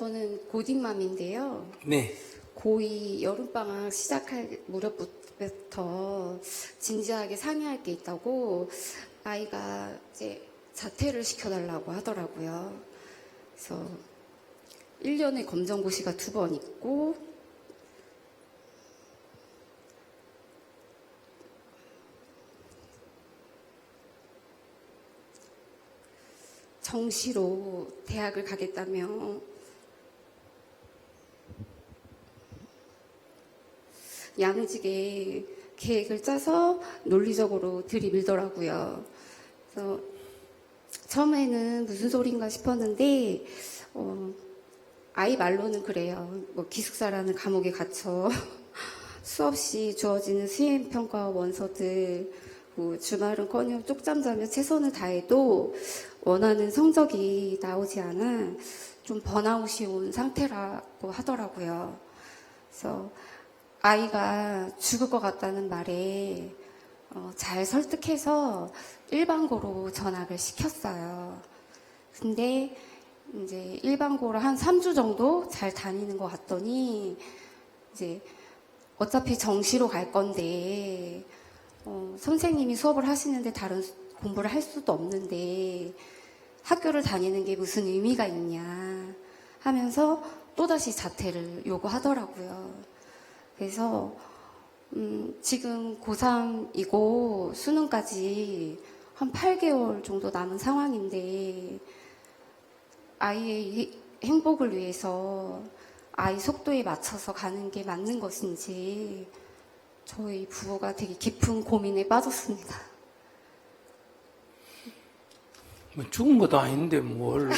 저는 고딩맘인데요. 네. 고2 여름방학 시작할 무렵부터 진지하게 상의할 게 있다고 아이가 이제 자퇴를 시켜달라고 하더라고요. 그래서 1년에 검정고시가 두 번 있고 정시로 대학을 가겠다며 야무지게 계획을 짜서 논리적으로 들이밀더라고요. 그래서 처음에는 무슨 소린가 싶었는데 어, 아이 말로는 그래요. 뭐 기숙사라는 감옥에 갇혀 수없이 주어지는 수행 평가 원서들 뭐 주말은커녕 쪽잠 자며 최선을 다해도 원하는 성적이 나오지 않아 좀 번아웃이 온 상태라고 하더라고요. 그래서 아이가 죽을 것 같다는 말에 어, 잘 설득해서 일반고로 전학을 시켰어요. 근데 이제 일반고를 한 3주 정도 잘 다니는 것 같더니 이제 어차피 정시로 갈 건데 어, 선생님이 수업을 하시는데 다른 수- 공부를 할 수도 없는데 학교를 다니는 게 무슨 의미가 있냐 하면서 또다시 자퇴를 요구하더라고요. 그래서 음, 지금 고3이고 수능까지 한 8개월 정도 남은 상황인데 아이의 이- 행복을 위해서 아이 속도에 맞춰서 가는 게 맞는 것인지 저희 부부가 되게 깊은 고민에 빠졌습니다. 뭐 죽은 것도 아닌데 뭘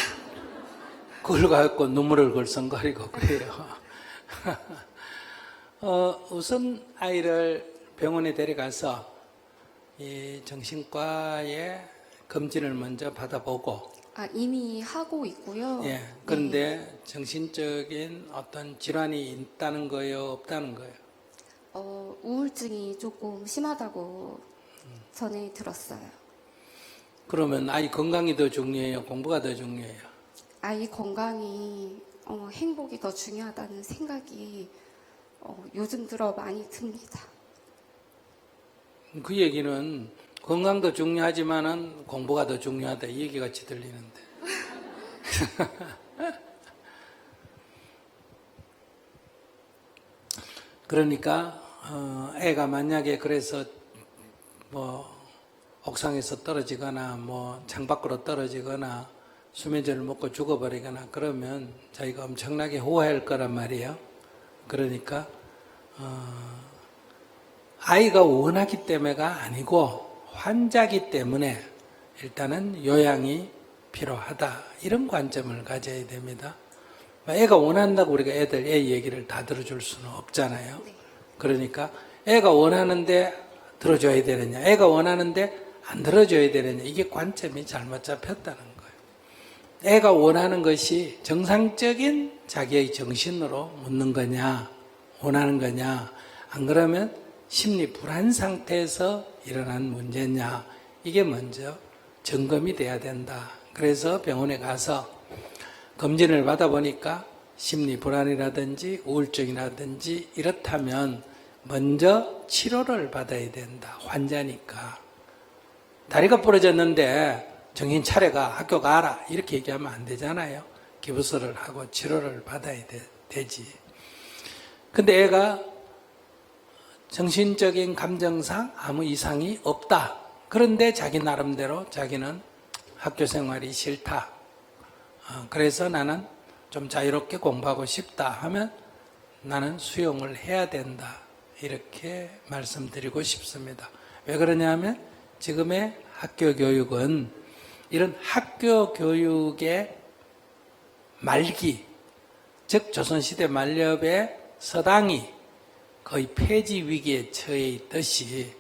그걸 갖고 눈물을 걸썽거리고 그래요. 어, 우선 아이를 병원에 데려가서 이 정신과의 검진을 먼저 받아보고 아, 이미 하고 있고요. 예, 그런데 정신적인 어떤 질환이 있다는 거예요, 없다는 거예요. 어, 우울증이 조금 심하다고 전에 들었어요. 그러면 아이 건강이 더 중요해요, 공부가 더 중요해요. 아이 건강이 어, 행복이 더 중요하다는 생각이 어, 요즘 들어 많이 듭니다. 그 얘기는 건강도 중요하지만은 공부가 더 중요하다 이 얘기 같이 들리는데. 그러니까 어, 애가 만약에 그래서 뭐 옥상에서 떨어지거나 뭐 창밖으로 떨어지거나 수면제를 먹고 죽어버리거나 그러면 자기가 엄청나게 후회할 거란 말이에요. 그러니까 어, 아이가 원하기 때문에가 아니고 환자기 때문에 일단은 요양이 필요하다 이런 관점을 가져야 됩니다. 애가 원한다고 우리가 애들 애 얘기를 다 들어줄 수는 없잖아요. 그러니까 애가 원하는데 들어줘야 되느냐, 애가 원하는데 안 들어줘야 되느냐 이게 관점이 잘못 잡혔다는 거예요. 애가 원하는 것이 정상적인 자기의 정신으로 묻는 거냐, 원하는 거냐, 안 그러면 심리 불안 상태에서 일어난 문제냐, 이게 먼저 점검이 돼야 된다. 그래서 병원에 가서 검진을 받아보니까 심리 불안이라든지 우울증이라든지 이렇다면 먼저 치료를 받아야 된다. 환자니까. 다리가 부러졌는데 정신 차려가 학교 가라 이렇게 얘기하면 안 되잖아요. 기부서를 하고 치료를 받아야 되, 되지. 근데 애가 정신적인 감정상 아무 이상이 없다. 그런데 자기 나름대로 자기는 학교 생활이 싫다. 어, 그래서 나는 좀 자유롭게 공부하고 싶다 하면 나는 수용을 해야 된다. 이렇게 말씀드리고 싶습니다. 왜 그러냐면 지금의 학교 교육은 이런 학교 교육의 말기, 즉 조선시대 말렵의 서당이 거의 폐지 위기에 처해 있듯이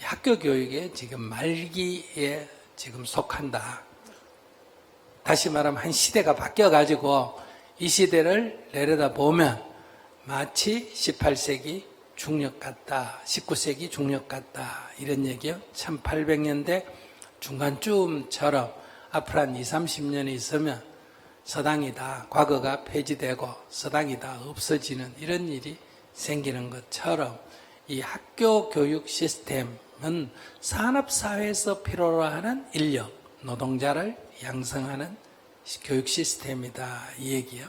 학교 교육의 지금 말기에 지금 속한다. 다시 말하면 한 시대가 바뀌어가지고 이 시대를 내려다 보면 마치 18세기 중력 같다, 19세기 중력 같다 이런 얘기요. 1800년대 중간쯤처럼 앞으로 한 2, 30년이 있으면 서당이다. 과거가 폐지되고 서당이다. 없어지는 이런 일이 생기는 것처럼 이 학교 교육 시스템은 산업사회에서 필요로 하는 인력, 노동자를 양성하는 시- 교육 시스템이다. 이 얘기요.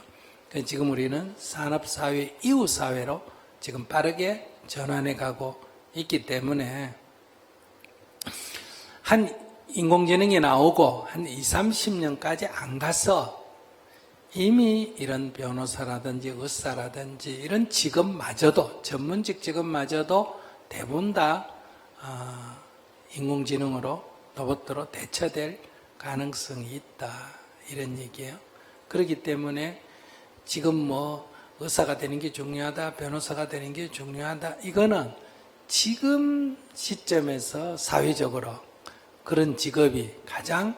그 지금 우리는 산업사회 이후 사회로 지금 빠르게 전환해 가고 있기 때문에 한 인공지능이 나오고 한 2, 30년까지 안 가서 이미 이런 변호사라든지 의사라든지 이런 직업마저도 전문직 직업마저도 대부분 다 아, 인공지능으로 로봇으로 대처될 가능성이 있다 이런 얘기예요. 그렇기 때문에 지금 뭐 의사가 되는 게 중요하다, 변호사가 되는 게 중요하다 이거는 지금 시점에서 사회적으로 그런 직업이 가장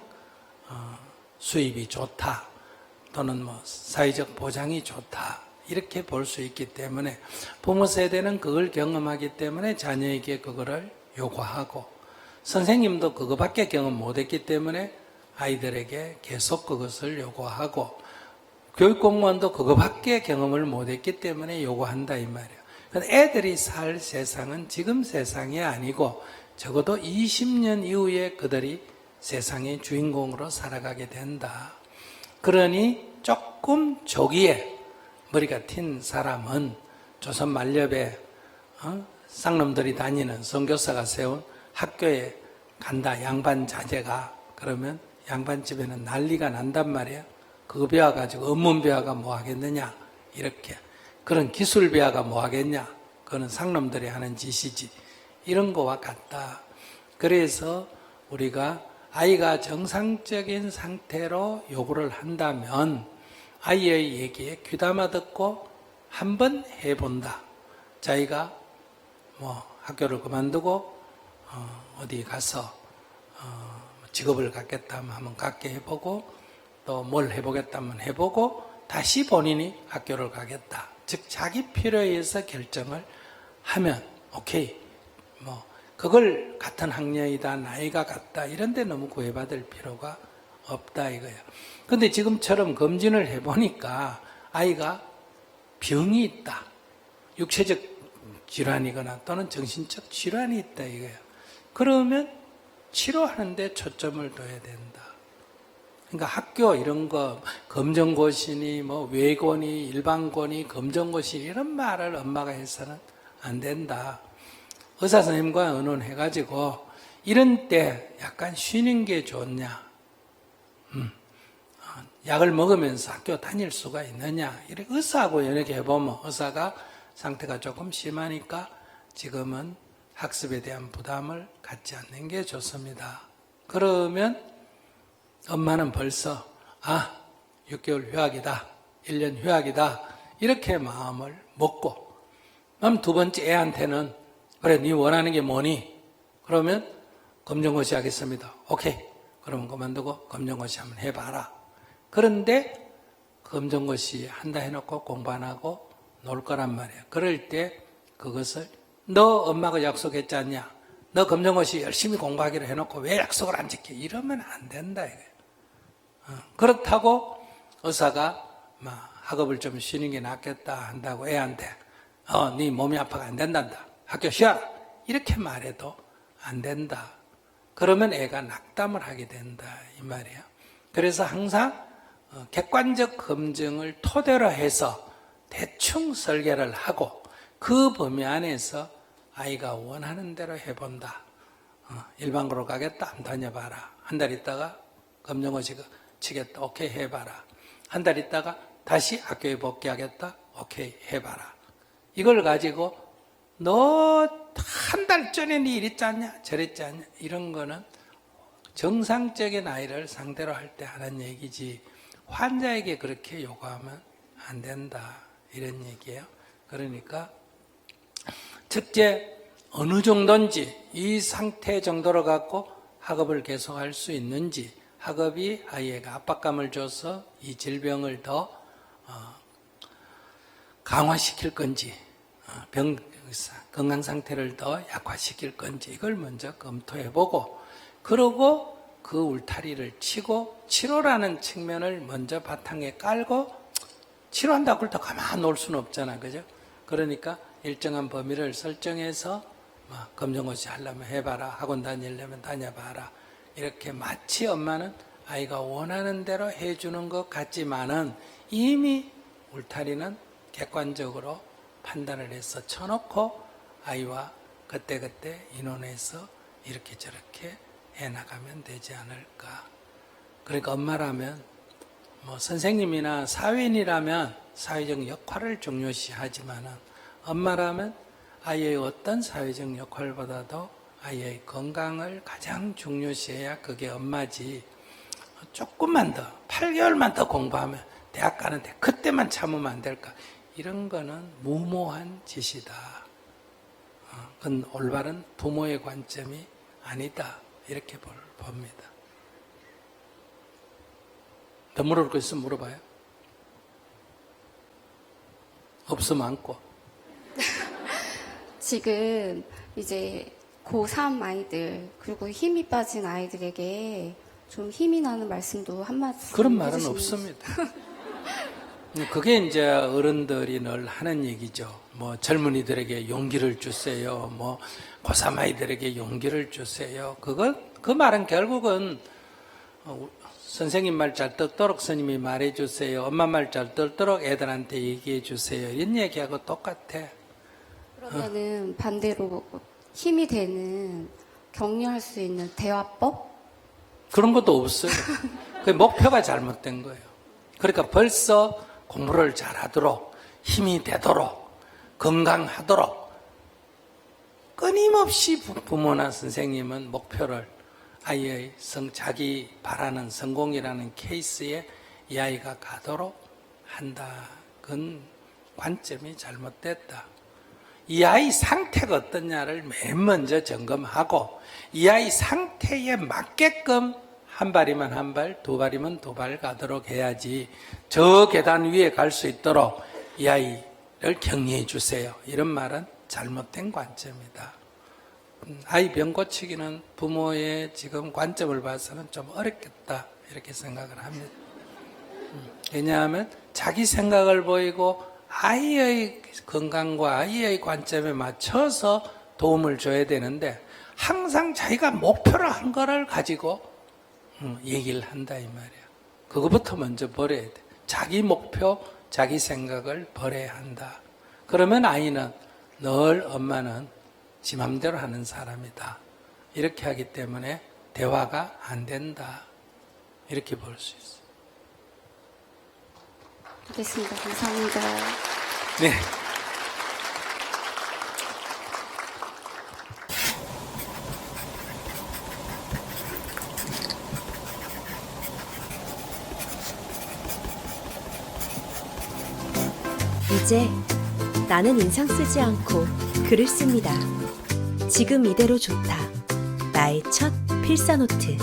어, 수입이 좋다 또는 뭐 사회적 보장이 좋다 이렇게 볼 수 있기 때문에 부모 세대는 그걸 경험하기 때문에 자녀에게 그거를 요구하고 선생님도 그거밖에 경험 못했기 때문에 아이들에게 계속 그것을 요구하고 교육 공무원도 그거밖에 경험을 못했기 때문에 요구한다 이 말이에요. 애들이 살 세상은 지금 세상이 아니고 적어도 20년 이후에 그들이 세상의 주인공으로 살아가게 된다. 그러니 조금 조기에 머리가 튄 사람은 조선 말렵에 어? 쌍놈들이 다니는 선교사가 세운 학교에 간다 양반 자제가 그러면 양반 집에는 난리가 난단 말이야. 그거 배워가지고 업문 배워가 뭐 하겠느냐 이렇게 그런 기술 배워가 뭐 하겠냐 그거는 상놈들이 하는 짓이지 이런 거와 같다. 그래서 우리가 아이가 정상적인 상태로 요구를 한다면 아이의 얘기에 귀담아 듣고 한번 해본다. 자기가 뭐 학교를 그만두고 어, 디 가서 어, 직업을 갖겠다면 한번 갖게 해보고 또 뭘 해보겠다면 해보고 다시 본인이 학교를 가겠다. 즉 자기 필요에 의해서 결정을 하면 오케이 뭐 그걸 같은 학년이다 나이가 같다 이런 데 너무 구애받을 필요가 없다 이거야. 근데 지금처럼 검진을 해보니까 아이가 병이 있다. 육체적 질환이거나 또는 정신적 질환이 있다 이거예요. 그러면 치료하는데 초점을 둬야 된다. 그러니까 학교 이런 거 검정고시니 뭐 외고니 일반고니 검정고시 이런 말을 엄마가 해서는 안 된다. 의사 선생님과 의논해가지고 이런 때 약간 쉬는 게 좋냐? 음, 어, 약을 먹으면서 학교 다닐 수가 있느냐? 이렇게 의사하고 연락해 보면 의사가 상태가 조금 심하니까 지금은 학습에 대한 부담을 갖지 않는 게 좋습니다. 그러면 엄마는 벌써 아 6개월 휴학이다, 1년 휴학이다 이렇게 마음을 먹고 그럼 두 번째 애한테는 그래 네 원하는 게 뭐니? 그러면 검정고시 하겠습니다. 오케이. 그러면 그만두고 검정고시 한번 해봐라. 그런데 검정고시 한다 해놓고 공부 안 하고 놀 거란 말이야. 그럴 때 그것을 너 엄마가 약속했지 않냐? 너 검정고시 열심히 공부하기로 해놓고 왜 약속을 안 지켜? 이러면 안 된다 이거야. 어, 그렇다고 의사가 막 학업을 좀 쉬는 게 낫겠다 한다고 애한테 어, 네 몸이 아파가 안 된단다. 학교 쉬어라. 이렇게 말해도 안 된다. 그러면 애가 낙담을 하게 된다. 이 말이에요. 그래서 항상 어, 객관적 검증을 토대로 해서 대충 설계를 하고 그 범위 안에서 아이가 원하는 대로 해본다. 어, 일반고로 가겠다. 한번 다녀봐라. 한 달 있다가 검정고시 치겠다. 오케이 해봐라. 한 달 있다가 다시 학교에 복귀하겠다. 오케이 해봐라. 이걸 가지고 너 한 달 전에 네 이랬지 않냐? 저랬지 않냐? 이런 거는 정상적인 아이를 상대로 할 때 하는 얘기지 환자에게 그렇게 요구하면 안 된다. 이런 얘기예요. 그러니까 첫째 어느 정도인지 이 상태 정도로 갖고 학업을 계속할 수 있는지 학업이 아이에게 압박감을 줘서 이 질병을 더 어, 강화시킬 건지 어, 병 건강 상태를 더 약화시킬 건지 이걸 먼저 검토해 보고 그러고 그 울타리를 치고 치료라는 측면을 먼저 바탕에 깔고 치료한다고 때 가만 놓을 수는 없잖아. 그죠? 그러니까 일정한 범위를 설정해서 막 검정고시 하려면 해봐라. 학원 다니려면 다녀봐라. 이렇게 마치 엄마는 아이가 원하는 대로 해주는 것 같지만은 이미 울타리는 객관적으로 판단을 해서 쳐놓고 아이와 그때그때 인원해서 이렇게 저렇게 해나가면 되지 않을까. 그러니까 엄마라면 뭐 선생님이나 사회인이라면 사회적 역할을 중요시 하지만은 엄마라면 아이의 어떤 사회적 역할보다도 아이의 건강을 가장 중요시해야 그게 엄마지. 조금만 더, 8개월만 더 공부하면 대학 가는데 그때만 참으면 안 될까? 이런 거는 무모한 짓이다. 어, 그건 올바른 부모의 관점이 아니다. 이렇게 볼- 봅니다. 더 물어볼 거 있으면 물어봐요. 없으면 안고. 지금 이제 고3 아이들 그리고 힘이 빠진 아이들에게 좀 힘이 나는 말씀도 한마디 그런 말은 없습니다. 그게 이제 어른들이 늘 하는 얘기죠. 뭐 젊은이들에게 용기를 주세요. 뭐 고3 아이들에게 용기를 주세요. 그거 그 말은 결국은 어, 선생님 말 잘 듣도록 스님이 말해 주세요. 엄마 말 잘 듣도록 애들한테 얘기해 주세요. 이런 얘기하고 똑같아. 그러면은 반대로 힘이 되는 격려할 수 있는 대화법 그런 것도 없어요. 그 목표가 잘못된 거예요. 그러니까 벌써 공부를 잘하도록 힘이 되도록 건강하도록 끊임없이 부- 부모나 선생님은 목표를 아이의 성, 자기 바라는 성공이라는 케이스에 이 아이가 가도록 한다. 그건 관점이 잘못됐다. 이 아이 상태가 어떠냐를 맨 먼저 점검하고 이 아이 상태에 맞게끔 한 발이면 한 발, 두 발이면 두 발 가도록 해야지 저 계단 위에 갈 수 있도록 이 아이를 격려해 주세요. 이런 말은 잘못된 관점이다. 음, 아이 병 고치기는 부모의 지금 관점을 봐서는 좀 어렵겠다 이렇게 생각을 합니다. 음, 왜냐하면 자기 생각을 보이고 아이의 건강과 아이의 관점에 맞춰서 도움을 줘야 되는데 항상 자기가 목표를 한 거를 가지고 음, 얘기를 한다 이 말이야. 그거부터 먼저 버려야 돼. 자기 목표, 자기 생각을 버려야 한다. 그러면 아이는 늘 엄마는 지 맘대로 하는 사람이다. 이렇게 하기 때문에 대화가 안 된다. 이렇게 볼 수 있어. 알겠습니다. 감사합니다. 네. 이제 나는 인상 쓰지 않고 글을 씁니다. 지금 이대로 좋다. 나의 첫 필사노트.